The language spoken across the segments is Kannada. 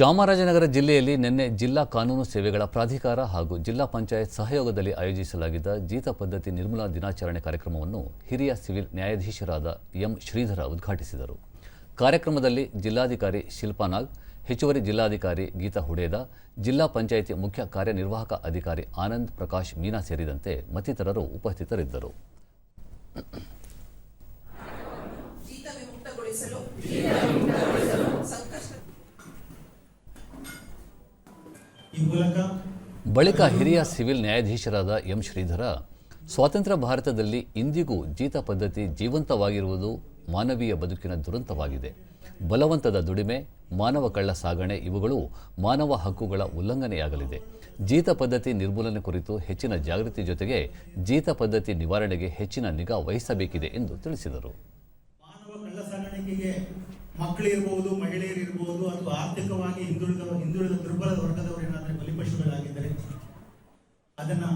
ಚಾಮರಾಜನಗರ ಜಿಲ್ಲೆಯಲ್ಲಿ ನಿನ್ನೆ ಜಿಲ್ಲಾ ಕಾನೂನು ಸೇವೆಗಳ ಪ್ರಾಧಿಕಾರ ಹಾಗೂ ಜಿಲ್ಲಾ ಪಂಚಾಯತ್ ಸಹಯೋಗದಲ್ಲಿ ಆಯೋಜಿಸಲಾಗಿದ್ದ ಜೀತ ಪದ್ಧತಿ ನಿರ್ಮೂಲನಾ ದಿನಾಚರಣೆ ಕಾರ್ಯಕ್ರಮವನ್ನು ಹಿರಿಯ ಸಿವಿಲ್ ನ್ಯಾಯಾಧೀಶರಾದ ಎಂ ಶ್ರೀಧರ ಉದ್ಘಾಟಿಸಿದರು. ಕಾರ್ಯಕ್ರಮದಲ್ಲಿ ಜಿಲ್ಲಾಧಿಕಾರಿ ಶಿಲ್ಪಾನಾಗ್ ಹೆಚ್ಚುವರಿ ಜಿಲ್ಲಾಧಿಕಾರಿ ಗೀತಾ ಹುಡೇದ, ಜಿಲ್ಲಾ ಪಂಚಾಯಿತಿ ಮುಖ್ಯ ಕಾರ್ಯನಿರ್ವಾಹಕ ಅಧಿಕಾರಿ ಆನಂದ್ ಪ್ರಕಾಶ್ ಮೀನಾ ಸೇರಿದಂತೆ ಮತ್ತಿತರರು ಉಪಸ್ಥಿತರಿದ್ದರು ಜೀತ ವಿಮುಕ್ತಗೊಳಿಸಲು ಸಂಕಷ್ಟ ಈ ಮೂಲಕ ಬಳಿಕ ಹಿರಿಯ ಸಿವಿಲ್ ನ್ಯಾಯಾಧೀಶರಾದ ಎಂ ಶ್ರೀಧರ ಸ್ವಾತಂತ್ರ್ಯ ಭಾರತದಲ್ಲಿ ಇಂದಿಗೂ ಜೀತ ಪದ್ಧತಿ ಜೀವಂತವಾಗಿರುವುದು ಮಾನವೀಯ ಬದುಕಿನ ದುರಂತವಾಗಿದೆ. ಬಲವಂತದ ದುಡಿಮೆ ಮಾನವ ಕಳ್ಳ ಸಾಗಣೆ ಇವುಗಳು ಮಾನವ ಹಕ್ಕುಗಳ ಉಲ್ಲಂಘನೆಯಾಗಲಿದೆ. ಜೀತ ಪದ್ಧತಿ ನಿರ್ಮೂಲನೆ ಕುರಿತು ಹೆಚ್ಚಿನ ಜಾಗೃತಿ ಜೊತೆಗೆ ಜೀತ ಪದ್ಧತಿ ನಿವಾರಣೆಗೆ ಹೆಚ್ಚಿನ ನಿಗಾ ವಹಿಸಬೇಕಿದೆ ಎಂದು ತಿಳಿಸಿದರು. ಮಾನವ ಕಳ್ಳ ಸಾಗಾಣಿಕೆಗೆ ಮಕ್ಕಳಿರ್ಬೋದು ಮಹಿಳೆಯರಿರ್ಬೋದು ಅಥವಾ ಆರ್ಥಿಕವಾಗಿ ಹಿಂದುಳಿದ ಹಿಂದುಳಿದ ದುರ್ಬಲ ವರ್ಗದವರು ಅದನ್ನ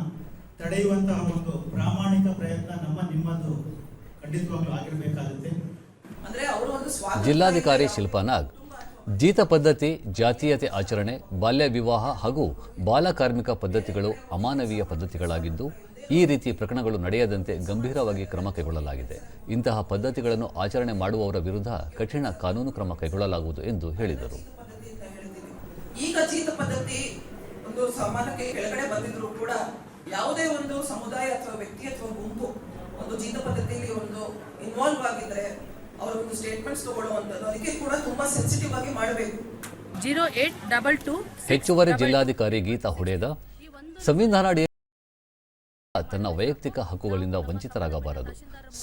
ತಡೆಯುವಂತಹ ಒಂದು ಪ್ರಾಮಾಣಿಕ ಪ್ರಯತ್ನ ನಮ್ಮ ನಿಮ್ಮದು ಖಂಡಿತವಾಗ್ಲೂ ಆಗಿರಬೇಕಾಗುತ್ತೆ. ಅಂದರೆ ಅವರು ಒಂದು ಜಿಲ್ಲಾಧಿಕಾರಿ ಶಿಲ್ಪಾನಾಗ್ ಜೀತ ಪದ್ಧತಿ ಜಾತೀಯತೆ ಆಚರಣೆ ಬಾಲ್ಯ ವಿವಾಹ ಹಾಗೂ ಬಾಲ ಕಾರ್ಮಿಕ ಪದ್ಧತಿಗಳು ಅಮಾನವೀಯ ಪದ್ಧತಿಗಳಾಗಿದ್ದು ಈ ರೀತಿ ಪ್ರಕರಣಗಳು ನಡೆಯದಂತೆ ಗಂಭೀರವಾಗಿ ಕ್ರಮ ಕೈಗೊಳ್ಳಲಾಗಿದೆ. ಇಂತಹ ಪದ್ಧತಿಗಳನ್ನು ಆಚರಣೆ ಮಾಡುವವರ ವಿರುದ್ಧ ಕಠಿಣ ಕಾನೂನು ಕ್ರಮ ಕೈಗೊಳ್ಳಲಾಗುವುದು ಎಂದು ಹೇಳಿದರು. ಒಂದು ಸಮಾನಕ್ಕೆ ಕೆಳಗಡೆ ಬಂದಿದ್ರು ಕೂಡ ಯಾವುದೇ ಒಂದು ಸಮುದಾಯ ಅಥವಾ ವ್ಯಕ್ತಿ ಅಥವಾ ಗುಂಪು ಒಂದು ಜೀವನ ಪದ್ಧತಿಯಲ್ಲಿ ಒಂದು ಇನ್ವಾಲ್ವ್ ಆಗಿದ್ರೆ ಅವರ ಒಂದು ಸ್ಟೇಟ್ಮೆಂಟ್ಸ್ ತಗೊಳ್ಳುವಂಥದ್ದು. ಅದಕ್ಕೆ ಕೂಡ ತುಂಬಾ ಸೆನ್ಸಿಟಿವ್ ಆಗಿ ಮಾಡಬೇಕು. ಜೀರೋ ಏಟ್ ಡಬಲ್ ಟು ಹೆಚ್ಚುವರಿ ಜಿಲ್ಲಾಧಿಕಾರಿ ಗೀತಾ ಹುಡೇದ ಸಂವಿಧಾನ ತನ್ನ ವೈಯಕ್ತಿಕ ಹಕ್ಕುಗಳಿಂದ ವಂಚಿತರಾಗಬಾರದು.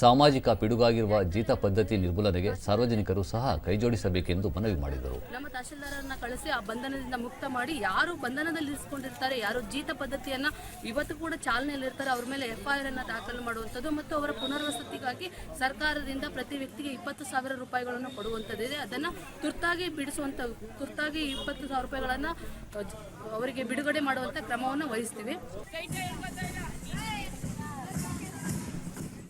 ಸಾಮಾಜಿಕ ಪಿಡುಗಾಗಿರುವ ಜೀತ ಪದ್ಧತಿ ನಿರ್ಮೂಲನೆಗೆ ಸಾರ್ವಜನಿಕರು ಸಹ ಕೈಜೋಡಿಸಬೇಕೆಂದು ಮನವಿ ಮಾಡಿದರು. ನಮ್ಮ ತಹಶೀಲ್ದಾರನ್ನ ಕಳಿಸಿ ಆ ಬಂಧನದಿಂದ ಮುಕ್ತ ಮಾಡಿ ಯಾರು ಬಂಧನದಲ್ಲಿ ಇರಿಸಿಕೊಂಡಿರ್ತಾರೆ ಯಾರು ಜೀತ ಪದ್ಧತಿಯನ್ನ ಇವತ್ತು ಕೂಡ ಚಾಲನೆಯಲ್ಲಿರ್ತಾರೆ, ಅವ್ರ ಮೇಲೆ ಎಫ್ ಐ ಆರ್ ಅನ್ನ ದಾಖಲು ಮಾಡುವಂಥದ್ದು ಮತ್ತು ಅವರ ಪುನರ್ವಸತಿಗಾಗಿ ಸರ್ಕಾರದಿಂದ ಪ್ರತಿ ವ್ಯಕ್ತಿಗೆ ಇಪ್ಪತ್ತು ಸಾವಿರ ರೂಪಾಯಿಗಳನ್ನು ಕೊಡುವಂಥದ್ದಿದೆ. ಅದನ್ನ ತುರ್ತಾಗಿ ಬಿಡಿಸುವಂತ ತುರ್ತಾಗಿ ಇಪ್ಪತ್ತು ಸಾವಿರ ರೂಪಾಯಿಗಳನ್ನ ಅವರಿಗೆ ಬಿಡುಗಡೆ ಮಾಡುವಂತ ಕ್ರಮವನ್ನು ವಹಿಸ್ತೀವಿ.